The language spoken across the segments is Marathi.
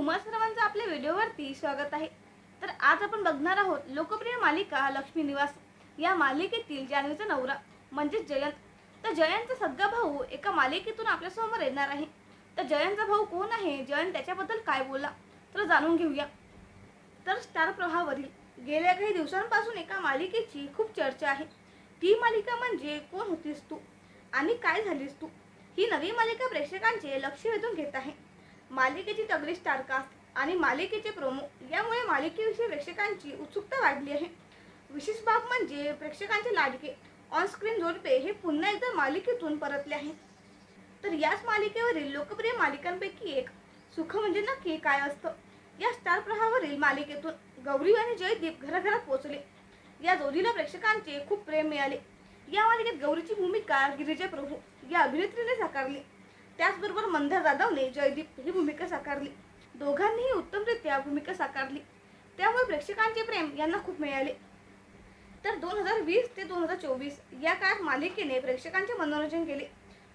तुम्हा सर्वांचं आपल्या व्हिडिओवरती स्वागत आहे. तर आज आपण बघणार आहोत लोकप्रिय मालिका लक्ष्मी निवास या मालिकेतील जान्हवीचा नवरा म्हणजेच जयंत. तर जयंतचा सगळा भाऊ एका मालिकेतून आपल्यासमोर येणार आहे. तर जयंतचा भाऊ कोण आहे? जयंत त्याच्याबद्दल काय बोलला तर जाणून घेऊया. तर स्टार प्रवाहावरील गेल्या काही दिवसांपासून एका मालिकेची खूप चर्चा आहे. ती मालिका म्हणजे कोण होतीस तू? आणि काय झालीस तू? ही नवी मालिका प्रेक्षकांचे लक्ष वेधून घेत आहे. मालिकेची तगडी स्टारकास्ट आणि मालिकेचे प्रोमो यामुळे मालिकेविषयी प्रेक्षकांची उत्सुकता वाढली आहे. विशेष बाब म्हणजे प्रेक्षकांचे लाडके ऑनस्क्रीन झोडपे जोडपे हे पुन्हा एकदा मालिकेतून परतले आहेत. तर याच मालिकेवरील लोकप्रिय मालिकांपैकी एक सुख म्हणजे नक्की काय असतं? या स्टार प्रहावरील मालिकेतून गौरी आणि जयदीप घराघरात पोहोचले. या जोडीला प्रेक्षकांचे खूप प्रेम मिळाले. या मालिकेत गौरीची भूमिका गिरिजा प्रभू या अभिनेत्रीने साकारली. त्याचबरोबर मंदा जाधवने जयदीप ही भूमिका साकारली. दोघांनीही उत्तमरित्या भूमिका साकारली. त्यामुळे प्रेक्षकांचे प्रेम यांना खूप मिळाले. तर दोन हजार वीस ते दोन हजार चोवीस या काळात मालिकेने प्रेक्षकांचे मनोरंजन केले.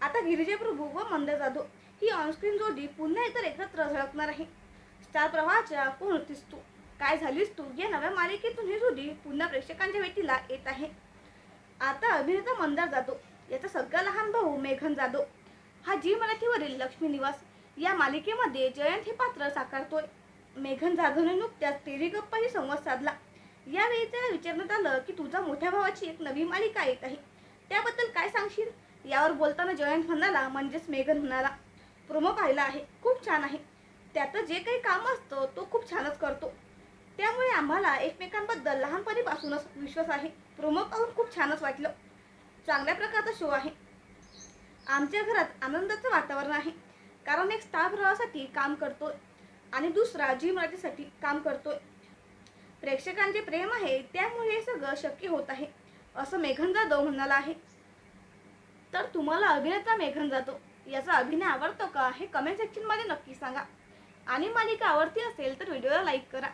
आता गिरिजा प्रभू व मंदा जाधव ही ऑनस्क्रीन जोडी पुन्हा एकतर एकत्र झळकणार आहे. स्टार प्रवाहाच्या कोण होतीस तू? काय झालीस तू? या नव्या मालिकेतून ही जोडी पुन्हा प्रेक्षकांच्या भेटीला येत आहे. आता अभिनेता मंदार जाधव याचा सगळा लहान भाऊ मेघन जाधव जी मराठीवरील लक्ष्मी निवास. या मालिकेमध्ये जयंत हे पात्र साकारतोय. मेघन जाधवने नुकत्याच तेरी गप्पाशी संवाद साधला. यावेळी त्याला विचारण्यात आलं की तुझा मोठ्या भावाची एक नवी मालिका येत आहे. त्याबद्दल काय सांगशील? यावर बोलताना जयंत म्हणाला म्हणजेच मेघन म्हणाला प्रोमो पाहिला आहे. खूप छान आहे. त्याचं जे काही काम असतं तो खूप छानच करतो. त्यामुळे आम्हाला एकमेकांबद्दल लहानपणीपासूनच विश्वास आहे. प्रोमो पाहून खूप छानच वाटलं. चांगल्या प्रकारचा शो आहे. आमच्या घरात आनंदाचं वातावरण आहे. कारण एक स्टाफ रहासाठी काम करतो आणि दुसरा जी मराठीसाठी काम करतोय. प्रेक्षकांचे प्रेम आहे त्यामुळे हे सगळं शक्य होत आहे असं मेघन जाधव म्हणाला आहे. तर तुम्हाला अभिनेता मेघन जातो याचा अभिनय आवडतो का हे कमेंट सेक्शनमध्ये नक्की सांगा. आणि मालिका आवडती असेल तर व्हिडिओला लाईक करा.